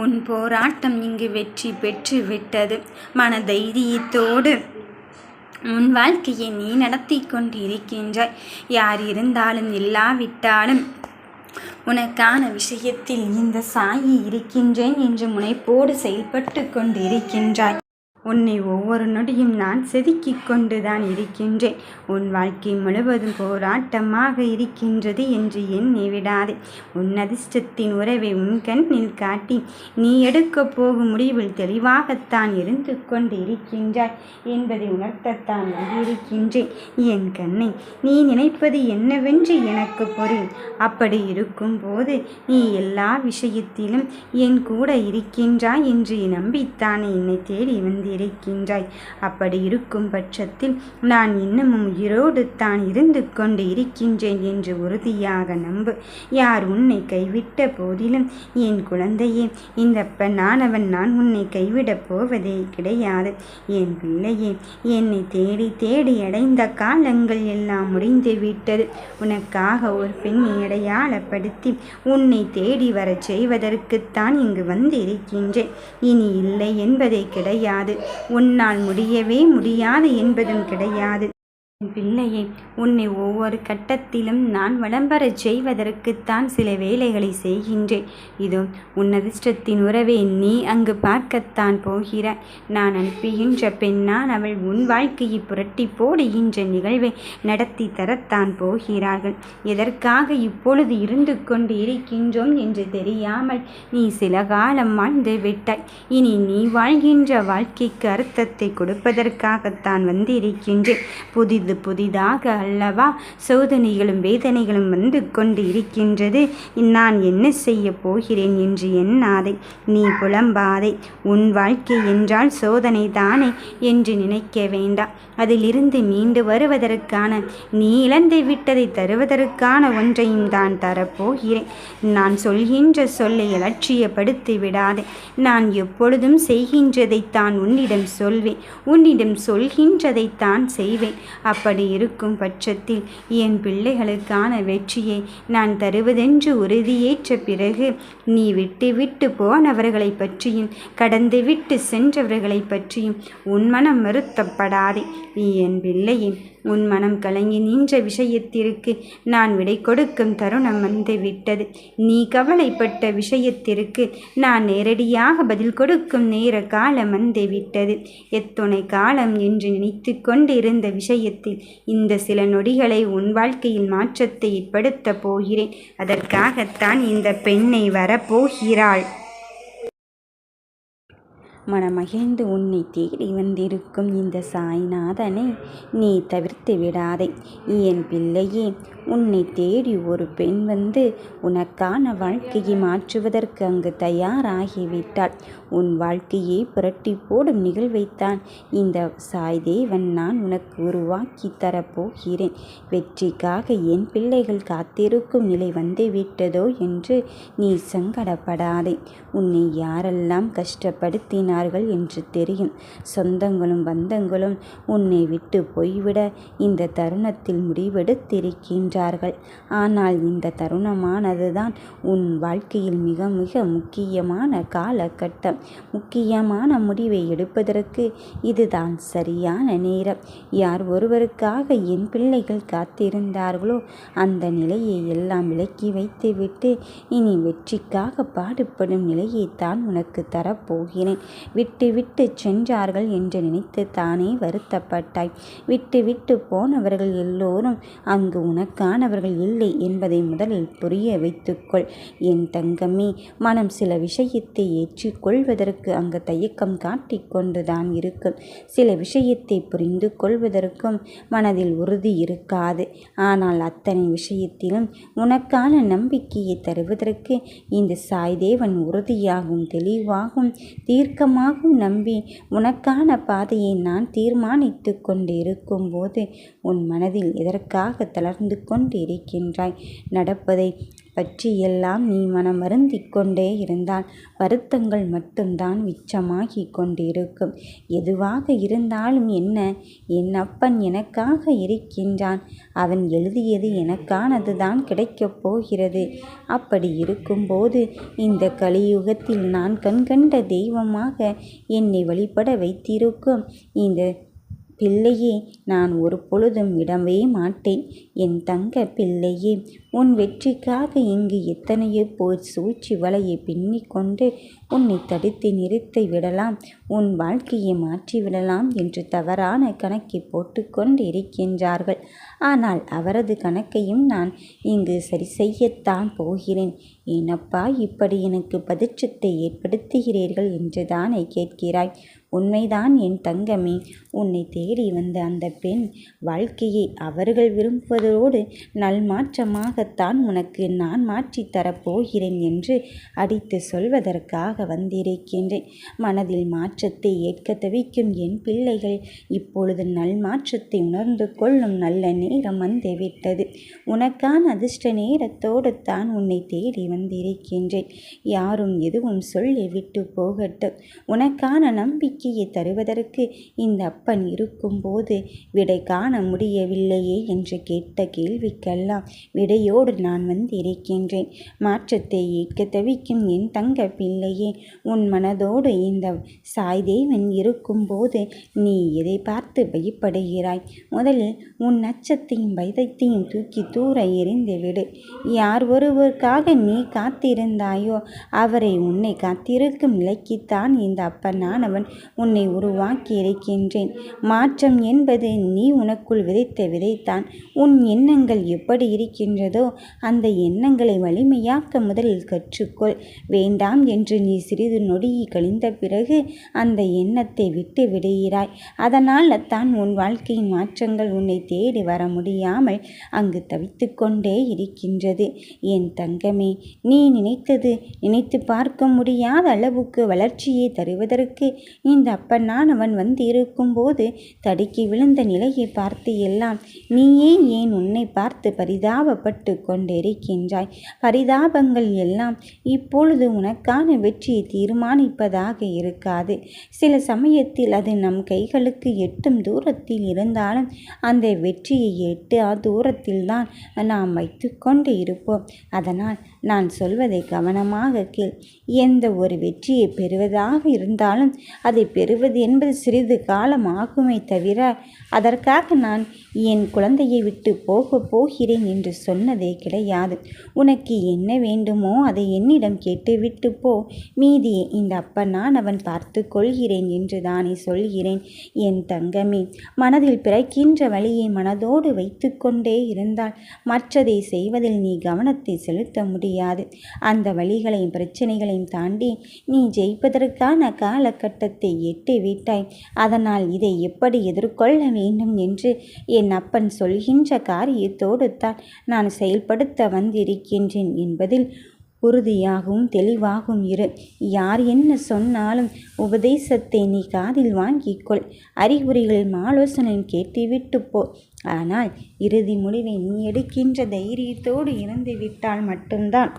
உன் போராட்டம் இங்கு வெற்றி பெற்று விட்டது. மன தைரியத்தோடு உன் வாழ்க்கையை நீ நடத்தி கொண்டிருக்கின்றாய். யார் இருந்தாலும் இல்லாவிட்டாலும் உனக்கான விஷயத்தில் இந்த சாயி இருக்கின்றேன் என்று முனைப்போடு செயல்பட்டு கொண்டிருக்கின்றாய். உன்னை ஒவ்வொரு நொடியும் நான் செதுக்கிக் கொண்டுதான் இருக்கின்றேன். உன் வாழ்க்கை முழுவதும் போராட்டமாக இருக்கின்றது என்று எண்ணி விடாதே. உன் அதிர்ஷ்டத்தின் உறவை உன் கண்ணில் காட்டி நீ எடுக்கப் போகும் முடிவில் தெளிவாகத்தான் இருந்து கொண்டு இருக்கின்றாய் என்பதை உணர்த்தத்தான் வந்திருக்கின்றேன் என் கண்ணை நீ நினைப்பது என்னவென்று எனக்கு பொருள் அப்படி இருக்கும் போது நீ எல்லா விஷயத்திலும் என் கூட இருக்கின்றாய் என்று நம்பித்தானே என்னை தேடி வந்தேன் இருக்கின்றாய். அப்படி இருக்கும் பட்சத்தில் நான் இன்னமும் உயிரோடு தான் இருந்து கொண்டு இருக்கின்றேன் என்று உறுதியாக நம்பு. யார் உன்னை கைவிட்ட போதிலும் என் குழந்தையே இந்த பெண்ணானவன் நான் உன்னை கைவிடப் போவதே கிடையாது. என் பிள்ளையே என்னை தேடி தேடி அடைந்த காலங்கள் எல்லாம் முடிந்து விட்டது. உனக்காக ஒரு பெண்ணை அடையாளப்படுத்தி உன்னை தேடி வரச் செய்வதற்குத்தான் இங்கு வந்திருக்கின்றேன். இனி இல்லை என்பதே கிடையாது. உன்னால் முடியவே முடியாது என்பதும் கிடையாது. பிள்ளையே உன்னை ஒவ்வொரு கட்டத்திலும் நான் வளம்பெறச் செய்வதற்குத்தான் சில வேலைகளை செய்கின்றேன். இதோ உன் அதிர்ஷ்டத்தின் உறவை நீ அங்கு பார்க்கத்தான் போகிறாய். நான் அனுப்புகின்ற பெண்ணான் அவள் உன் வாழ்க்கையை புரட்டி போடுகின்ற நிகழ்வை நடத்தி தரத்தான் போகிறார்கள். எதற்காக இப்பொழுது இருந்து கொண்டு இருக்கின்றோம் என்று தெரியாமல் நீ சில காலம் வாழ்ந்து விட்டாய். இனி நீ வாழ்கின்ற வாழ்க்கைக்கு அர்த்தத்தை கொடுப்பதற்காகத்தான் வந்திருக்கின்றேன். புதிது புதிது புதிதாக அல்லவா? சோதனைகளும் வேதனைகளும் வந்து கொண்டு இருக்கின்றது நான் என்ன செய்ய போகிறேன் என்று எண்ணாதே. நீ புலம்பாதே. உன் வாழ்க்கை என்றால் சோதனை தானே என்று நினைக்க வேண்டாம். அதிலிருந்து மீண்டு வருவதற்கான நீ இழந்து விட்டதை தருவதற்கான ஒன்றையும் தான் தரப்போகிறேன். நான் சொல்கின்ற சொல்லை அலட்சியப்படுத்தி விடாதே. நான் எப்பொழுதும் செய்கின்றதைத்தான் உன்னிடம் சொல்வேன். உன்னிடம் சொல்கின்றதைத்தான் செய்வேன். அப்படி இருக்கும் பட்சத்தில் என் பிள்ளைகளுக்கான வெற்றியை நான் தருவதென்று உறுதியேற்ற பிறகு நீ விட்டு விட்டு போனவர்களை பற்றியும் கடந்து விட்டு சென்றவர்களை பற்றியும் உன் மனம் வருத்தப்படாதே. என் பிள்ளையின் உன் மனம் கலங்கி நின்ற விஷயத்திற்கு நான் விடை கொடுக்கும் தருணம் வந்துவிட்டது நீ கவலைப்பட்ட விஷயத்திற்கு நான் நேரடியாக பதில் கொடுக்கும் நேர காலம் வந்துவிட்டது எத்துணை காலம் என்று நினைத்து கொண்டிருந்த விஷயத்தில் இந்த சில நொடிகளை உன் வாழ்க்கையில் மாற்றத்தை ஏற்படுத்தப் போகிறேன். அதற்காகத்தான் இந்த பெண்ணை வரப்போகிறாள். மனமகிழ்ந்து உன்னை தேடி வந்திருக்கும் இந்த சாய்நாதனை நீ தவிர்த்து விடாதே. என் பிள்ளையே உன்னை தேடி ஒரு பெண் வந்து உனக்கான வாழ்க்கையை மாற்றுவதற்கு அங்கு தயாராகிவிட்டாள். உன் வாழ்க்கையை புரட்டி போடும் நிகழ்வைத்தான் இந்த சாய்தேவன் நான் உனக்கு உருவாக்கி தரப்போகிறேன். வெற்றிக்காக என் பிள்ளைகள் காத்திருக்கும் நிலை வந்துவிட்டதோ என்று நீ சங்கடப்படாதே. உன்னை யாரெல்லாம் கஷ்டப்படுத்தினார்கள் என்று தெரியும். சொந்தங்களும் பந்தங்களும் உன்னை விட்டு போய்விட இந்த தருணத்தில் முடிவெடுத்திருக்கின்றார்கள். ஆனால் இந்த தருணமானதுதான் உன் வாழ்க்கையில் மிக மிக முக்கியமான காலகட்டம். முக்கியமான முடிவை எடுப்பதற்கு இதுதான் சரியான நேரம். யார் ஒருவருக்காக என் பிள்ளைகள் காத்திருந்தார்களோ அந்த நிலையை எல்லாம் விலக்கி வைத்துவிட்டு இனி வெற்றிக்காக பாடுபடும் நிலையை தான் உனக்கு தரப்போகிறேன். விட்டு விட்டு சென்றார்கள் என்று நினைத்து தானே வருத்தப்பட்டாய். விட்டு விட்டு போனவர்கள் எல்லோரும் அங்கு உனக்கானவர்கள் இல்லை என்பதை முதலில் புரிய வைத்துக்கொள். என் தங்கமே மனம் சில விஷயத்தை ஏற்றுக்கொள்வதற்கு அங்கு தயக்கம் காட்டிக்கொண்டுதான் இருக்கும். சில விஷயத்தை புரிந்து கொள்வதற்கும் மனதில் உறுதி இருக்காது. ஆனால் அத்தனை விஷயத்திலும் உனக்கான நம்பிக்கையை தருவதற்கு இந்த சாய்தேவன் உறுதியாகும் தெளிவாகும் தீர்க்கமாகவும் நம்பி உனக்கான பாதையை நான் தீர்மானித்து கொண்டிருக்கும் போது உன் மனதில் எதற்காக தளர்ந்து கொண்டிருக்கின்றாய்? நடப்பதை பற்றியெல்லாம் நீ மனம் வருந்திக்கொண்டே இருந்தால் வருத்தங்கள் மட்டும்தான் மிச்சமாகிக் கொண்டிருக்கும். எதுவாக இருந்தாலும் என்ன? என் அப்பன் எனக்காக இருக்கின்றான். அவன் எழுதியது எனக்கானதுதான் கிடைக்கப் போகிறது. அப்படி இருக்கும்போது இந்த கலியுகத்தில் நான் கண்கண்ட தெய்வமாக என்னை வழிபட வைத்திருக்கும். இந்த பிள்ளையே நான் ஒரு பொழுதும் விடவே மாட்டேன். என் தங்க பிள்ளையே உன் வெற்றிக்காக இங்கு எத்தனையோ போர் சூழ்ச்சி வலையை பின்னிக்கொண்டு உன்னை தடுத்து நிறுத்தி விடலாம். உன் வாழ்க்கையை மாற்றிவிடலாம் என்று தவறான கணக்கை போட்டுக்கொண்டு இருக்கின்றார்கள் ஆனால் அவரது கணக்கையும் நான் இங்கு சரி செய்யத்தான் போகிறேன். ஏனப்பா இப்படி எனக்கு பதற்றத்தை ஏற்படுத்துகிறீர்கள் என்று தானே கேட்கிறாய். உண்மைதான் என் தங்கமே. உன்னை தேடி வந்த அந்த பெண் வாழ்க்கையை அவர்கள் விரும்புவதோடு நல்மாற்றமாகத்தான் உனக்கு நான் மாற்றித் தரப்போகிறேன் என்று அடித்து சொல்வதற்காக வந்திருக்கின்றேன். மனதில் மாற்றத்தை ஏற்க தவிக்கும் என் பிள்ளைகள் இப்பொழுது நல்மாற்றத்தை உணர்ந்து கொள்ளும் நல்ல நேரம் வந்துவிட்டது. உனக்கான அதிர்ஷ்ட நேரத்தோடு தான் உன்னை தேடி வந்திருக்கின்றேன். யாரும் எதுவும் சொல்லி விட்டு போகட்டும். உனக்கான நம்பிக்கை நம்பிக்கையை தருவதற்கு இந்த அப்பன் இருக்கும்போது விடை காண முடியவில்லையே என்று கேட்ட கேள்விக்கெல்லாம் விடையோடு நான் வந்து இருக்கின்றேன் மாற்றத்தை ஏற்க தவிக்கும் என் தங்க பிள்ளையே உன் மனதோடு இந்த சாய்தேவன் இருக்கும்போது நீ எதை பார்த்து பயப்படுகிறாய்? முதலில் உன் அச்சத்தையும் பயத்தையும் தூக்கி தூர எறிந்து விடு. யார் ஒருவருக்காக நீ காத்திருந்தாயோ அவரை உன்னை காத்திருக்கும் நிலைக்குத்தான் இந்த அப்பனானவன் உன்னை உருவாக்கி இருக்கின்றேன். மாற்றம் என்பது நீ உனக்குள் விதைத்த விதைத்தான் உன் எண்ணங்கள் எப்படி இருக்கின்றதோ அந்த எண்ணங்களை வலிமையாக்க முதலில் கற்றுக்கொள். வேண்டாம் என்று நீ சிறிது நொடியை கழிந்த பிறகு அந்த எண்ணத்தை விட்டு விடுகிறாய். அதனால் தான் உன் வாழ்க்கையின் மாற்றங்கள் உன்னை தேடி வர முடியாமல் அங்கு தவித்து கொண்டே இருக்கின்றது. என் தங்கமே நீ நினைத்தது நினைத்து பார்க்க முடியாத அளவுக்கு வளர்ச்சியை தருவதற்கு இந்த இந்த அப்பனானவன் வந்து இருக்கும்போது தடுக்கி விழுந்த நிலையை பார்த்து எல்லாம் நீயே ஏன் உன்னை பார்த்து பரிதாபப்பட்டு கொண்டிருக்கின்றாய்? பரிதாபங்கள் எல்லாம் இப்பொழுது உனக்கான வெற்றியை தீர்மானிப்பதாக இருக்காது. சில சமயத்தில் அது நம் கைகளுக்கு எட்டும் தூரத்தில் இருந்தாலும் அந்த வெற்றியை எட்டு தூரத்தில் தான் நாம் வைத்து கொண்டு இருப்போம். அதனால் நான் சொல்வதை கவனமாக கேள். எந்த ஒரு வெற்றியை பெறுவதாக இருந்தாலும் அதை பெறுவது என்பது சிறிது காலம் ஆகுமே தவிர அதற்காக நான் என் குழந்தையை விட்டு போக போகிறேன் என்று சொன்னதே கிடையாது. உனக்கு என்ன வேண்டுமோ அதை என்னிடம் கேட்டுவிட்டு போ. மீதியை இந்த அப்ப நான் அவன் பார்த்து கொள்கிறேன் என்று தானே சொல்கிறேன். என் தங்கமே மனதில் பிறக்கின்ற வழியை மனதோடு வைத்து கொண்டே இருந்தால் மற்றதை செய்வதில் நீ கவனத்தை செலுத்த முடியாது. அந்த வழிகளையும் பிரச்சனைகளையும் தாண்டி நீ ஜெயிப்பதற்கான காலகட்டத்தை எட்டி விட்டாய். அதனால் இதை எப்படி எதிர்கொள்ள வேண்டும் என்று என் அப்பன் சொல்கின்ற காரியத்தோடு தான் நான் செயல்படுத்த வந்திருக்கின்றேன் என்பதில் உறுதியாகவும் தெளிவாகவும் இரு. யார் என்ன சொன்னாலும் உபதேசத்தை நீ காதில் வாங்கிக்கொள். அறிகுறிகளின் ஆலோசனை கேட்டுவிட்டு போ. ஆனால் இறுதி முடிவை நீ எடுக்கின்ற தைரியத்தோடு இருந்து விட்டால் மட்டும்தான்.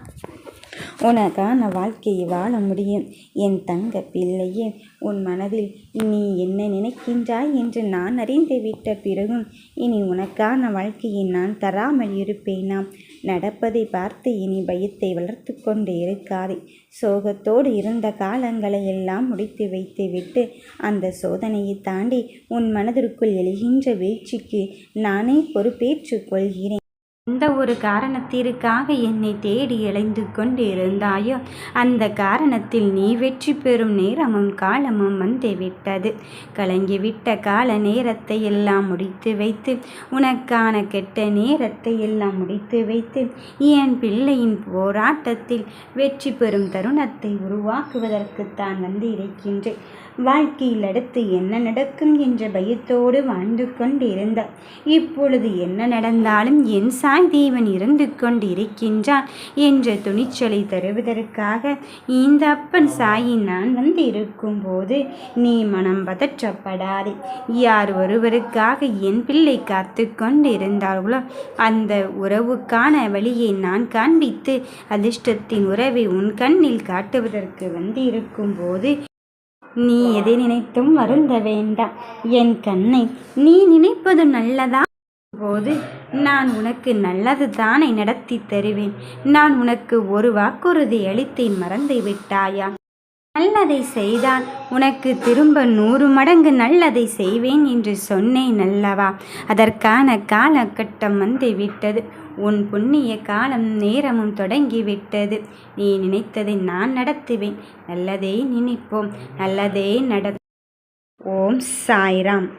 உனக்கான வாழ்க்கையை வாழ முடியும். என் தங்க பிள்ளையே உன் மனதில் நீ என்ன நினைக்கின்றாய் என்று நான் அறிந்து விட்ட பிறகும் இனி உனக்கான வாழ்க்கையை நான் தராமல் இருப்பேனாம் நடப்பதை பார்த்து இனி பயத்தை வளர்த்து கொண்டு இருக்காதே. சோகத்தோடு இருந்த காலங்களை எல்லாம் முடித்து வைத்துவிட்டு அந்த சோதனையை தாண்டி உன் மனதிற்குள் எழுகின்ற வீழ்ச்சிக்கு நானே பொறுப்பேற்றுக் கொள்கிறேன். எந்த ஒரு காரணத்திற்காக என்னை தேடி இழைந்து கொண்டிருந்தாயோ அந்த காரணத்தில் நீ வெற்றி பெறும் நேரமும் காலமும் வந்துவிட்டது. கலங்கிவிட்ட கால நேரத்தை எல்லாம் முடித்து வைத்து உனக்கான கெட்ட நேரத்தை எல்லாம் முடித்து வைத்து என் பிள்ளையின் போராட்டத்தில் வெற்றி பெறும் தருணத்தை உருவாக்குவதற்குத்தான் வந்து இருக்கின்றேன் வாழ்க்கையில் அடுத்து என்ன நடக்கும் என்ற பயத்தோடு வாழ்ந்து கொண்டிருந்தார் இப்பொழுது என்ன நடந்தாலும் என் சாய் தேவன் இருந்து கொண்டிருக்கின்றான் என்ற துணிச்சலை தருவதற்காக இந்த அப்பன் சாயி நான் வந்து இருக்கும்போது நீ மனம் பதற்றப்படாதே. யார் ஒருவருக்காக என் பிள்ளை காத்து கொண்டிருந்தார்களோ அந்த உறவுக்கான வழியை நான் காண்பித்து அதிர்ஷ்டத்தின் உறவை உன் கண்ணில் காட்டுவதற்கு வந்து இருக்கும்போது நீ எதை நினைத்தும் வருந்த வேண்டாம். என் கண்ணை நீ நினைப்பது நல்லதா? போது நான் உனக்கு நல்லது தானே நடத்தி தருவேன். நான் உனக்கு ஒரு வாக்குறுதி அளித்தேன் மறந்து விட்டாயா நல்லதை செய்தால் உனக்கு திரும்ப நூறு மடங்கு நல்லதை செய்வேன் என்று சொன்னேன் அல்லவா? அதற்கான காலகட்டம் வந்து விட்டது உன் புண்ணிய காலம் நேரமும் தொடங்கி விட்டது நீ நினைத்ததை நான் நடத்துவேன். நல்லதே நினைப்போம். நல்லதே நட ஓம் சாய்ராம்.